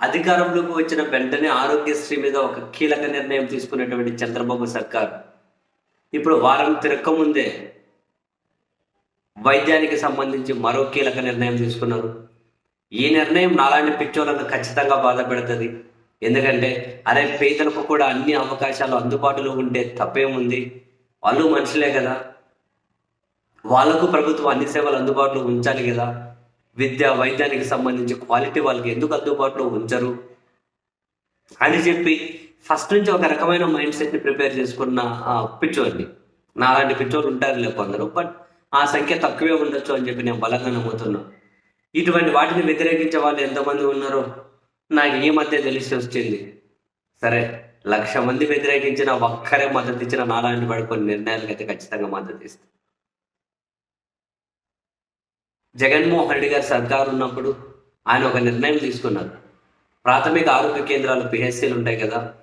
అధికారంలోకి వచ్చిన వెంటనే ఆరోగ్యశ్రీ మీద ఒక కీలక నిర్ణయం తీసుకున్నటువంటి చంద్రబాబు సర్కార్. ఇప్పుడు వారం తిరక్కముందే వైద్యానికి సంబంధించి మరో కీలక నిర్ణయం తీసుకున్నారు. ఈ నిర్ణయం నాలాంటి పిచ్చోళ్ళను ఖచ్చితంగా బాధ పెడుతుంది. ఎందుకంటే అరే పేదలకు కూడా అన్ని అవకాశాలు అందుబాటులో ఉంటే తప్పేముంది? వాళ్ళు మనుషులే కదా. వాళ్ళకు ప్రభుత్వం అన్ని సేవలు అందుబాటులో ఉంచాలి కదా. విద్య వైద్యానికి సంబంధించి క్వాలిటీ వాళ్ళకి ఎందుకు అందుబాటులో ఉంచరు? అని చెప్పి ఫస్ట్ నుంచి ఒక రకమైన మైండ్ సెట్ని ప్రిపేర్ చేసుకున్న ఆ, నా నాలాంటి పిచ్చోళ్ళు ఉంటారులే కొందరు బట్ ఆ సంఖ్య తక్కువే ఉండొచ్చు అని చెప్పి నేను బలంగా నమ్ముతున్నా. ఇటువంటి వాటిని వ్యతిరేకించే వాళ్ళు ఎంతమంది ఉన్నారో నాకు ఈ మధ్య తెలిసి వచ్చింది. సరే లక్ష మంది వ్యతిరేకించిన ఒక్కరే మద్దతు ఇచ్చిన నాలాంటి వాడి కొన్ని నిర్ణయాలకు అయితే ఖచ్చితంగా మద్దతు ఇస్తాను జగన్మోహన్ రెడ్డి గారి సర్కారు ఉన్నప్పుడు ఆయన ఒక నిర్ణయం తీసుకున్నారు. ప్రాథమిక ఆరోగ్య కేంద్రాలు పిహెచ్సీలు ఉంటాయి కదా.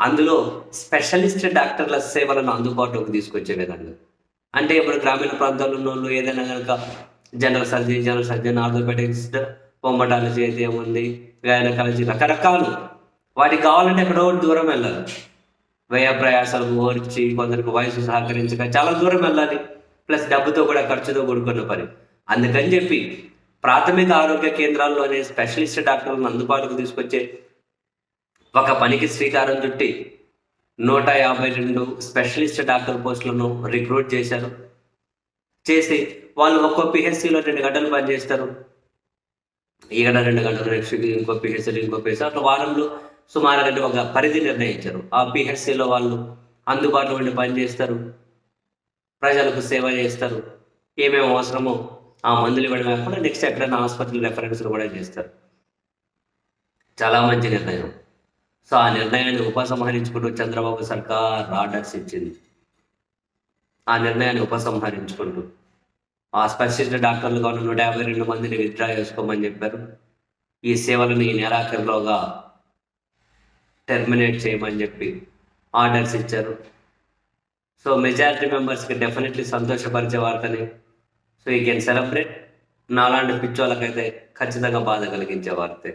అందులో స్పెషలిస్ట్ డాక్టర్ల సేవలను అందుబాటులోకి తీసుకొచ్చే విధంగా. అంటే ఇప్పుడు గ్రామీణ ప్రాంతాల్లో ఉన్న వాళ్ళు ఏదైనా కనుక general surgery general surgeon orthopaedics haematology అయితే ఏముంది? గైనకాలజీ రకరకాలు. వాటికి కావాలంటే ఎక్కడో దూరం వెళ్ళాలి. వ్యయ ప్రయాసాలు ఓర్చి కొందరికి వయసు సహకరించక చాలా దూరం వెళ్ళాలి. ప్లస్ డబ్బుతో కూడా ఖర్చుతో కూడుకున్న పని. అందుకని చెప్పి ప్రాథమిక ఆరోగ్య కేంద్రాల్లోనే స్పెషలిస్ట్ డాక్టర్లను అందుబాటులోకి తీసుకొచ్చే ఒక పనికి శ్రీకారం చుట్టి నూట యాభై రెండు స్పెషలిస్ట్ డాక్టర్ పోస్టులను రిక్రూట్ చేశారు. చేసి వాళ్ళు ఒక్కో పిహెచ్సిలో రెండు గంటలు పనిచేస్తారు. ఈ గంట రెండు గంటలు నెక్స్ట్ ఇంకో పిహెచ్సిలో ఇంకో పిహెచ్సీ అట్లా వారంలో సుమారు ఒక పరిధి నిర్ణయించారు. ఆ పిహెచ్సిలో వాళ్ళు అందుబాటులో ఉండి పనిచేస్తారు. ప్రజలకు సేవ చేస్తారు. ఏమేమి అవసరమో ఆ మందులు ఇవ్వడం కాకుండా నెక్స్ట్ ఎక్కడైనా హాస్పిటల్ రెఫరెన్స్లు కూడా చేస్తారు. చాలా మంచి నిర్ణయం. సో ఆ నిర్ణయాన్ని ఉపసంహరించుకుంటూ చంద్రబాబు సర్కార్ ఆర్డర్స్ ఇచ్చింది. ఆ నిర్ణయాన్ని ఉపసంహరించుకుంటూ. ఆ స్పెషలిస్ట్ డాక్టర్లు కానీ నూట యాభై రెండు మందిని విత్డ్రా చేసుకోమని చెప్పారు. ఈ సేవలను ఈ నెలాఖరులోగా టెర్మినేట్ చేయమని చెప్పి ఆర్డర్స్ ఇచ్చారు. సో మెజారిటీ మెంబర్స్కి డెఫినెట్లీ సంతోషపరిచే వార్తని సో ఈ కెన్ సెలబ్రేట్ నాలాంటి పిచ్చోళ్ళకైతే ఖచ్చితంగా బాధ కలిగించే వార్తే.